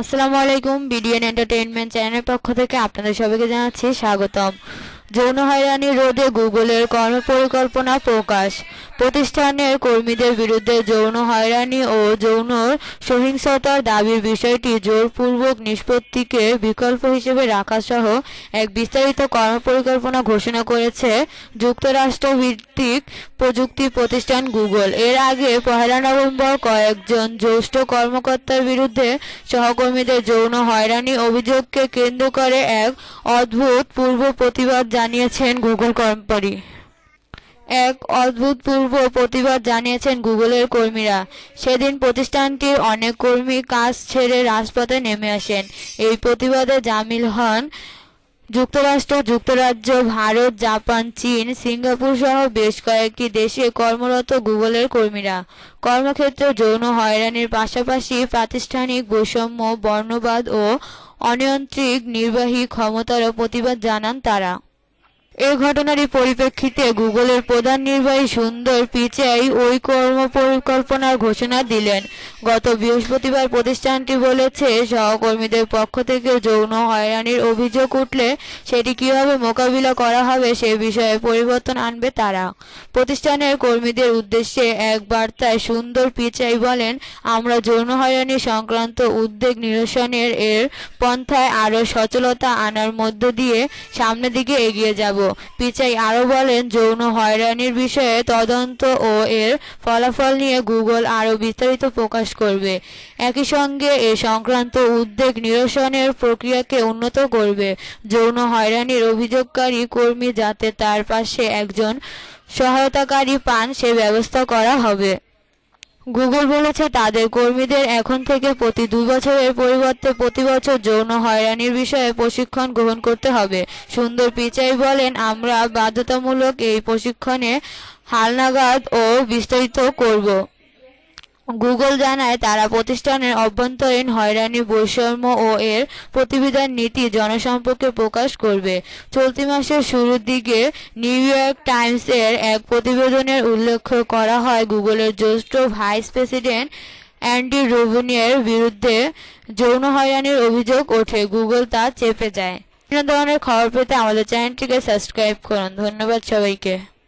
আসসালামু আলাইকুম BDN entertainment চ্যানেলের পক্ষ থেকে আপনাদের সবাইকে জানাচ্ছি স্বাগতম। যৌন হয়রানি রোধে গুগলের কর্মপরিকল্পনা প্রকাশ। প্রতিষ্ঠানের কর্মীদের বিরুদ্ধে যৌন হয়রানি ও যৌন সহিংসতার দাবির বিষয়টি জোরপূর্বক নিষ্পত্তিকে বিকল্প হিসেবে রাখা সহ এক বিস্তারিত কর্মপরিকল্পনা ঘোষণা করেছে যুক্তরাষ্ট্র ভিত্তিক প্রযুক্তি প্রতিষ্ঠান গুগল। এর আগে পহেলা নভেম্বর কয়েকজন জ্যেষ্ঠ কর্মকর্তার বিরুদ্ধে সহকর্মীদের যৌন হয়রানি অভিযোগকে কেন্দ্র করে এক অদ্ভুত পূর্ব প্রতিবাদ জানিয়েছেন গুগল কর্মচারী এক অভূতপূর্ব প্রতিবাদ জানিয়েছেন গুগলের কর্মীরা। সেদিন প্রতিষ্ঠানটির অনেক কর্মী কাজ ছেড়ে রাজপথে নেমে আসেন। এই প্রতিবাদে জামিল হন যুক্তরাষ্ট্র, যুক্তরাজ্য, ভারত, জাপান, চীন, সিঙ্গাপুর সহ বেশ কয়েকটি দেশে কর্মরত গুগলের কর্মীরা। কর্মক্ষেত্রে যৌন হয়রানির পাশাপাশি প্রাতিষ্ঠানিক বৈষম্য, বর্ণবাদ ও অনিয়ন্ত্রিত নির্বাহী ক্ষমতারও প্রতিবাদ জানান তারা। এ ঘটনারই পরিপ্রেক্ষিতে গুগলের প্রধান নির্বাহী সুন্দর পিচাই ওই কর্মপরিকল্পনার ঘোষণা দিলেন। গত বৃহস্পতিবার প্রতিষ্ঠানটি বলেছে, সহকর্মীদের পক্ষ থেকে যৌন হয়রানির অভিযোগ উঠলে সেটি কীভাবে মোকাবিলা করা হবে সে বিষয়ে পরিবর্তন আনবে তারা। প্রতিষ্ঠানের কর্মীদের উদ্দেশ্যে এক বার্তায় সুন্দর পিচাই বলেন, আমরা যৌন হয়রানি সংক্রান্ত উদ্বেগ নিরসনের এর পন্থায় আরও সচলতা আনার মধ্য দিয়ে সামনের দিকে এগিয়ে যাব। পিচাই আরও বলেন, যৌন হয়রানির বিষয়ে তদন্ত ও এর ফলাফল নিয়ে গুগল আরও বিস্তারিত প্রকাশ করবে। একই সঙ্গে এ সংক্রান্ত উদ্বেগ নিরসনের প্রক্রিয়াকে উন্নত করবে। যৌন হয়রানির অভিযোগকারী কর্মী যাতে তার পাশে একজন সহায়তাকারী পান, সে ব্যবস্থা করা হবে। গুগল বলেছে, তাদের কর্মীদের এখন থেকে প্রতি দুই বছরের পরিবর্তে প্রতি বছর যৌন হয়রানির বিষয়ে প্রশিক্ষণ গ্রহণ করতে হবে। সুন্দর পিচাই বলেন, আমরা বাধ্যতামূলক এই প্রশিক্ষণে হালনাগাদ ও বিস্তারিত করব। গুগল জানায়, তারা প্রতিষ্ঠানের অভ্যন্তরীণ হয়রানি, বৈষম্য ও এর প্রতিবিধান নীতি জনসম্পর্কে প্রকাশ করবে। চলতি মাসের শুরুর দিকে নিউ ইয়র্ক টাইমসের এক প্রতিবেদনের উল্লেখ করা হয়, গুগলের জ্যেষ্ঠ ভাইস প্রেসিডেন্ট অ্যান্ডি রুবিনের বিরুদ্ধে যৌন হয়রানির অভিযোগ ওঠে। গুগল তা চেপে যায়। বিভিন্ন ধরনের খবর পেতে আমাদের চ্যানেলটিকে সাবস্ক্রাইব করুন। ধন্যবাদ সবাইকে।